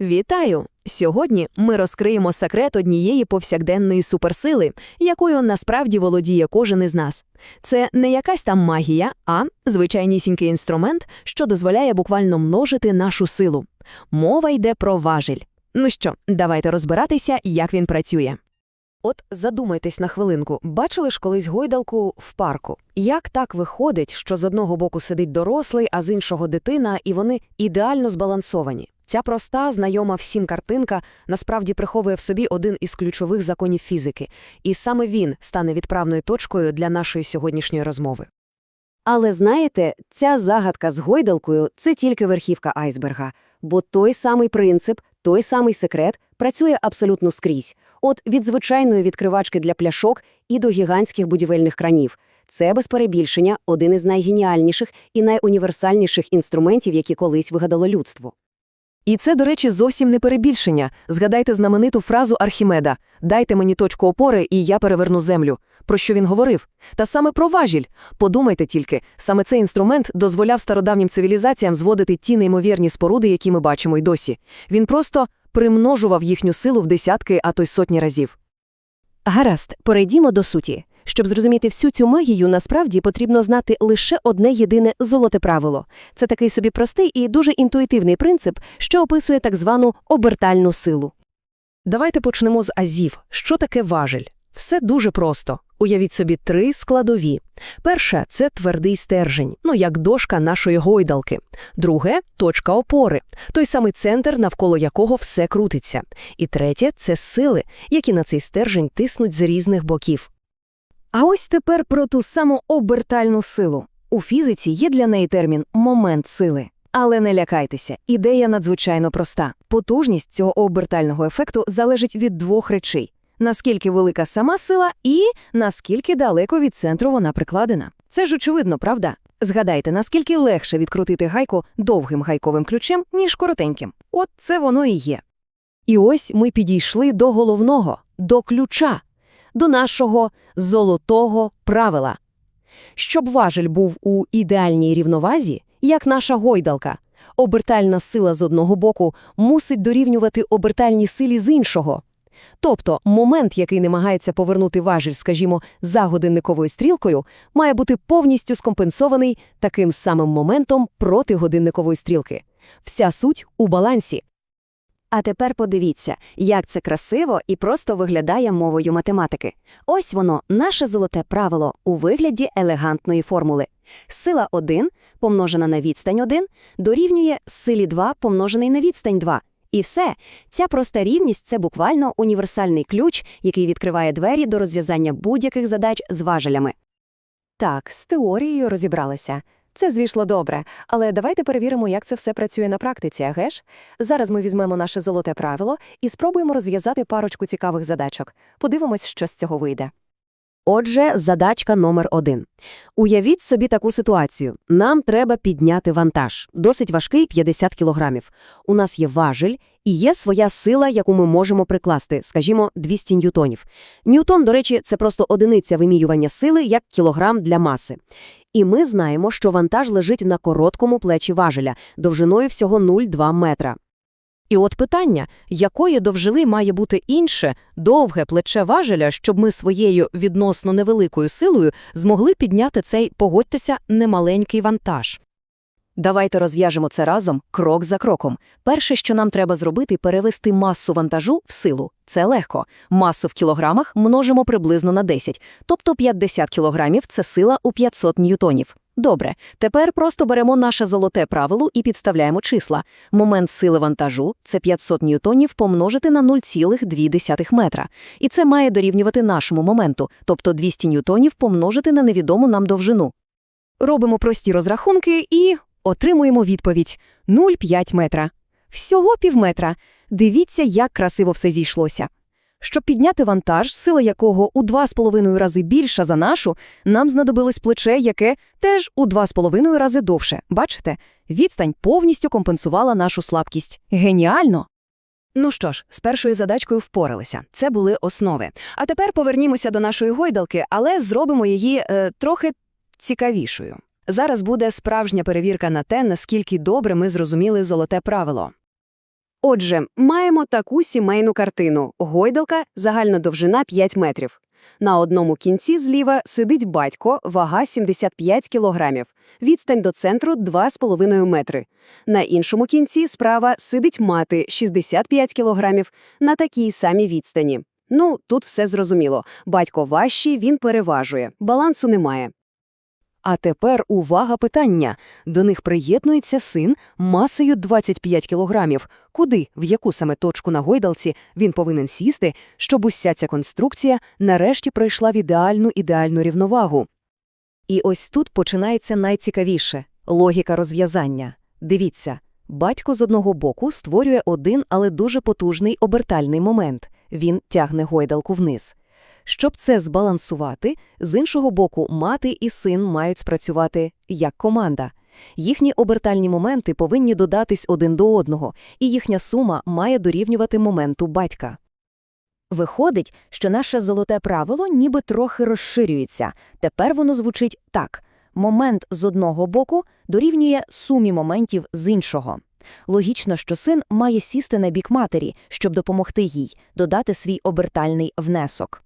Вітаю! Сьогодні ми розкриємо секрет однієї повсякденної суперсили, якою насправді володіє кожен із нас. Це не якась там магія, а звичайнісінький інструмент, що дозволяє буквально множити нашу силу. Мова йде про важіль. Ну що, давайте розбиратися, як він працює. От задумайтесь на хвилинку, бачили ж колись гойдалку в парку? Як так виходить, що з одного боку сидить дорослий, а з іншого дитина, і вони ідеально збалансовані? Ця проста, знайома всім картинка насправді приховує в собі один із ключових законів фізики, і саме він стане відправною точкою для нашої сьогоднішньої розмови. Але знаєте, ця загадка з гойдалкою – це тільки верхівка айсберга, бо той самий принцип, той самий секрет працює абсолютно скрізь. От від звичайної відкривачки для пляшок і до гігантських будівельних кранів. Це, без перебільшення, один із найгеніальніших і найуніверсальніших інструментів, які колись вигадало людство. І це, до речі, зовсім не перебільшення. Згадайте знамениту фразу Архімеда «Дайте мені точку опори, і я переверну землю». Про що він говорив? Та саме про важіль. Подумайте тільки, саме цей інструмент дозволяв стародавнім цивілізаціям зводити ті неймовірні споруди, які ми бачимо й досі. Він просто примножував їхню силу в десятки, а то й сотні разів. Гаразд, перейдімо до суті. Щоб зрозуміти всю цю магію, насправді потрібно знати лише одне єдине золоте правило. Це такий собі простий і дуже інтуїтивний принцип, що описує так звану обертальну силу. Давайте почнемо з азів. Що таке важіль? Все дуже просто. Уявіть собі три складові. Перша – це твердий стержень, ну як дошка нашої гойдалки. Друге – точка опори, той самий центр, навколо якого все крутиться. І третє – це сили, які на цей стержень тиснуть з різних боків. А ось тепер про ту саму обертальну силу. У фізиці є для неї термін «момент сили». Але не лякайтеся, ідея надзвичайно проста. Потужність цього обертального ефекту залежить від двох речей – наскільки велика сама сила і наскільки далеко від центру вона прикладена. Це ж очевидно, правда? Згадайте, наскільки легше відкрутити гайку довгим гайковим ключем, ніж коротеньким. От це воно і є. І ось ми підійшли до головного, до ключа, до нашого золотого правила. Щоб важель був у ідеальній рівновазі, як наша гойдалка, обертальна сила з одного боку мусить дорівнювати обертальній силі з іншого. Тобто момент, який намагається повернути важіль, скажімо, за годинниковою стрілкою, має бути повністю скомпенсований таким самим моментом проти годинникової стрілки. Вся суть у балансі. А тепер подивіться, як це красиво і просто виглядає мовою математики. Ось воно, наше золоте правило у вигляді елегантної формули. Сила 1 помножена на відстань 1 дорівнює силі 2 помножений на відстань 2. І все. Ця проста рівність – це буквально універсальний ключ, який відкриває двері до розв'язання будь-яких задач з важелями. Так, з теорією розібралися. Це, звісно, добре, але давайте перевіримо, як це все працює на практиці, аге ж? Зараз ми візьмемо наше золоте правило і спробуємо розв'язати парочку цікавих задачок. Подивимось, що з цього вийде. Отже, задачка номер один. Уявіть собі таку ситуацію. Нам треба підняти вантаж. Досить важкий 50 кілограмів. У нас є важель і є своя сила, яку ми можемо прикласти, скажімо, 200 ньютонів. Ньютон, до речі, це просто одиниця вимірювання сили, як кілограм для маси. І ми знаємо, що вантаж лежить на короткому плечі важеля, довжиною всього 0,2 метра. І от питання, якої довжили має бути інше, довге плече важеля, щоб ми своєю відносно невеликою силою змогли підняти цей, погодьтеся, немаленький вантаж. Давайте розв'яжемо це разом, крок за кроком. Перше, що нам треба зробити, перевести масу вантажу в силу. Це легко. Масу в кілограмах множимо приблизно на 10, тобто 50 кілограмів – це сила у 500 ньютонів. Добре, тепер просто беремо наше золоте правило і підставляємо числа. Момент сили вантажу – це 500 ньютонів помножити на 0,2 метра. І це має дорівнювати нашому моменту, тобто 200 ньютонів помножити на невідому нам довжину. Робимо прості розрахунки і отримуємо відповідь – 0,5 метра. Всього півметра. Дивіться, як красиво все зійшлося. Щоб підняти вантаж, сила якого у 2,5 рази більша за нашу, нам знадобилось плече, яке теж у 2,5 рази довше. Бачите? Відстань повністю компенсувала нашу слабкість. Геніально! Ну що ж, з першою задачкою впоралися. Це були основи. А тепер повернімося до нашої гойдалки, але зробимо її е, трохи цікавішою. Зараз буде справжня перевірка на те, наскільки добре ми зрозуміли золоте правило. Отже, маємо таку сімейну картину. Гойдалка, загальна довжина 5 метрів. На одному кінці зліва сидить батько, вага 75 кілограмів. Відстань до центру 2,5 метри. На іншому кінці справа сидить мати 65 кілограмів на такій самій відстані. Ну, тут все зрозуміло. Батько важчий, він переважує. Балансу немає. А тепер увага питання. До них приєднується син масою 25 кілограмів. Куди, в яку саме точку на гойдалці він повинен сісти, щоб уся ця конструкція нарешті пройшла в ідеальну ідеальну рівновагу? І ось тут починається найцікавіше – логіка розв'язання. Дивіться, батько з одного боку створює один, але дуже потужний обертальний момент. Він тягне гойдалку вниз. Щоб це збалансувати, з іншого боку, мати і син мають спрацювати як команда. Їхні обертальні моменти повинні додатись один до одного, і їхня сума має дорівнювати моменту батька. Виходить, що наше золоте правило ніби трохи розширюється. Тепер воно звучить так. Момент з одного боку дорівнює сумі моментів з іншого. Логічно, що син має сісти на бік матері, щоб допомогти їй, додати свій обертальний внесок.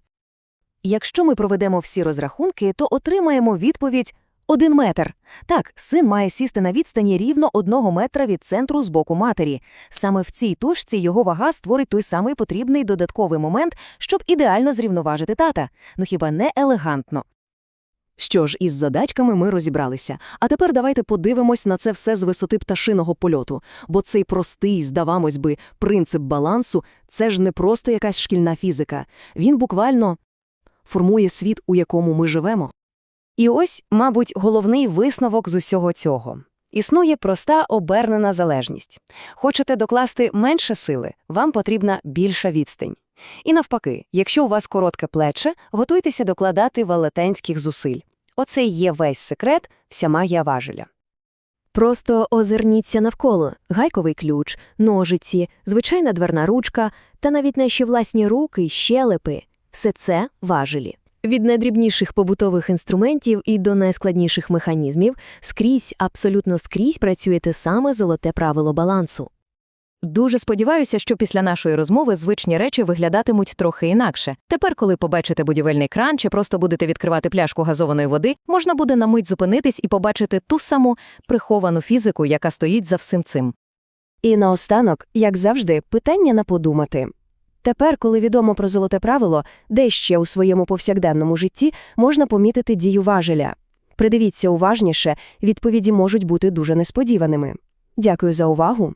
Якщо ми проведемо всі розрахунки, то отримаємо відповідь «один метр». Так, син має сісти на відстані рівно одного метра від центру з боку матері. Саме в цій точці його вага створить той самий потрібний додатковий момент, щоб ідеально зрівноважити тата. Ну хіба не елегантно? Що ж, із задачками ми розібралися. А тепер давайте подивимось на це все з висоти пташиного польоту. Бо цей простий, здавамось би, принцип балансу – це ж не просто якась шкільна фізика. Він буквально формує світ, у якому ми живемо. І ось, мабуть, головний висновок з усього цього. Існує проста обернена залежність. Хочете докласти менше сили, вам потрібна більша відстань. І навпаки, якщо у вас коротке плече, готуйтеся докладати велетенських зусиль. Оце і є весь секрет, вся магія важеля. Просто озирніться навколо гайковий ключ, ножиці, звичайна дверна ручка та навіть наші власні руки й щелепи – все це важелі. Від найдрібніших побутових інструментів і до найскладніших механізмів скрізь, абсолютно скрізь працює те саме золоте правило балансу. Дуже сподіваюся, що після нашої розмови звичні речі виглядатимуть трохи інакше. Тепер, коли побачите будівельний кран чи просто будете відкривати пляшку газованої води, можна буде на мить зупинитись і побачити ту саму приховану фізику, яка стоїть за всім цим. І наостанок, як завжди, питання на подумати. Тепер, коли відомо про золоте правило, де ще у своєму повсякденному житті можна помітити дію важеля. Придивіться уважніше, відповіді можуть бути дуже несподіваними. Дякую за увагу.